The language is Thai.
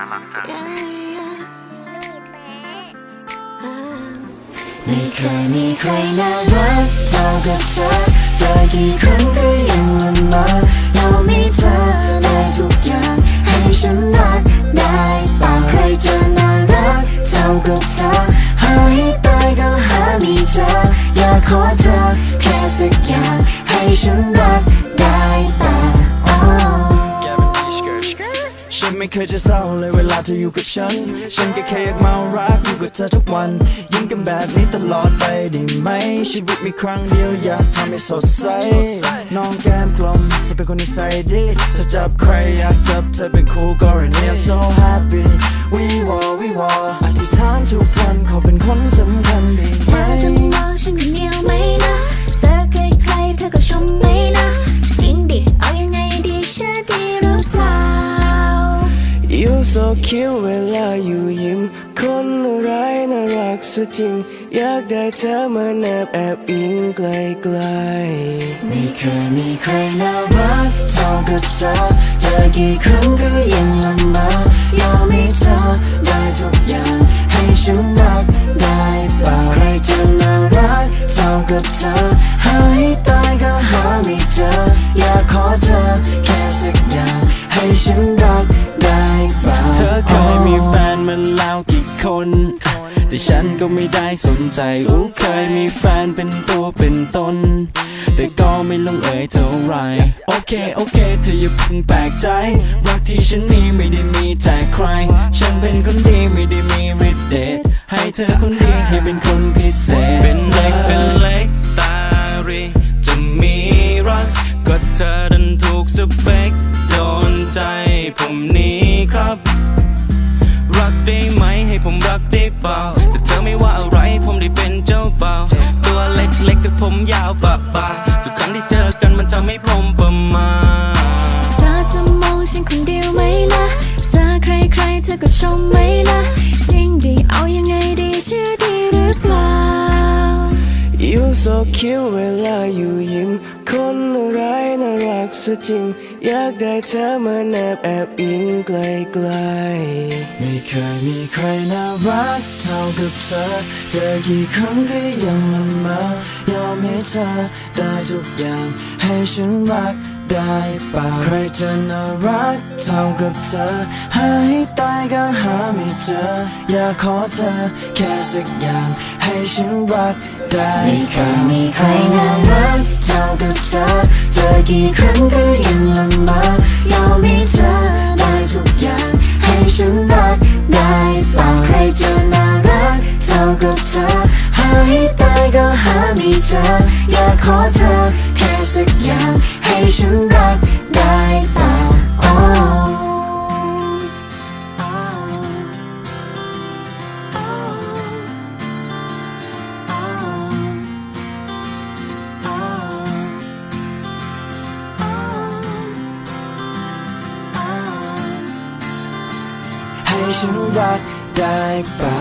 น่ารักจัง ไม่เคยมีใครน่ารักเท่ากับเธอเจอกี่ครั้งก็ยังละเมอเรามีเธอได้ทุกอย่างให้ฉันรักได้ป่าใครจะน่ารักเท่ากับเธอหาให้ตายก็หาไม่เจออยากขอเธอแค่สักอย่างให้ฉัน ไม่เคยจะเศร้าเลยเวลาเธออยู่กับฉัน ฉันก็แค่อยากเมารักอยู่กับเธอทุกวัน ยิ้มกันแบบนี้ตลอดไปได้ไหม ชีวิตมีครั้งเดียวอยากทำให้สดใส น้องแก้มกลมเธอเป็นคนนิสัยดีเธอจับใครอยากจับเธอเป็นคู่กรณี I'm so happy we war You so cute เวลาอยู่ยิ้ม คนอะไรายน่ารักซะจริง อยากได้เธอมาแนบแอบอิงไกลๆไม่เคยมีใครน่ารักเท่ากับเธอเจอกี่ครั้งก็ยังละเมอยอมให้เธอได้ทุกอย่างให้ฉันรักได้เปล่าใครจะน่ารักเท่ากับเธอหาให้ตายก็หาไม่เจออยากขอเธอแค่สักอย่างให้ฉัน แต่ฉันก็ไม่ได้สนใจอู้เคยมีแฟนเป็นตัวเป็นตน แต่ก็ไม่ลงเอยเท่าไร โอเค โอเค เธออย่าเพิ่งแปลกใจ รักที่ฉันมีไม่ได้มีแต่ใคร ฉันเป็นคนดีไม่ได้มีฤทธิ์เดชให้เธอคนดีให้เป็นคนพิเศษ เป็นเล็กเป็นเล็กตารีจะมีรัก ก็เธอดันถูกสเปคโดนใจผมนี้ครับ ผมรักได้เปล่าแต่เธอไม่ว่าอะไรผมได้เป็นเจ้าบ่าวตัวเล็กๆแต่ผมยาวปะปาทุกครั้งที่เจอกันมันทำให้ผมประมาทเธอจะมองฉันคนเดียวไหมนะเจอใครๆเธอก็ชมไหม โซคิวเวลาอยู่ยิ้ม คนอะไรายน่ารักซะจริง อยากได้เธอมาแนบแอบอิงไกลๆ ไม่เคยมีใครน่ารักเท่ากับเธอ เจอกี่ครั้งก็ยังละเมอยอมให้เธอได้ทุกอย่างให้ฉันรัก ได้ป่าใครจะน่ารักเท่ากับเธอ หาให้ตายก็หาไม่เจอ อยากขอเธอ แค่สักอย่าง ให้ฉันรักได้ไม่เคยมีใครน่ารักเท่ากับเธอ เจอกี่ครั้งก็ยังละเมอยอมให้เธอได้ทุกอย่าง ให้ฉันรักได้เปล่าใครจะน่ารักเท่ากับเธอ หาให้ตายก็หาไม่เจอ อยากขอเธอ ฉันรักได้เปล่า oh. Oh. ให้ฉันรักได้เปล่า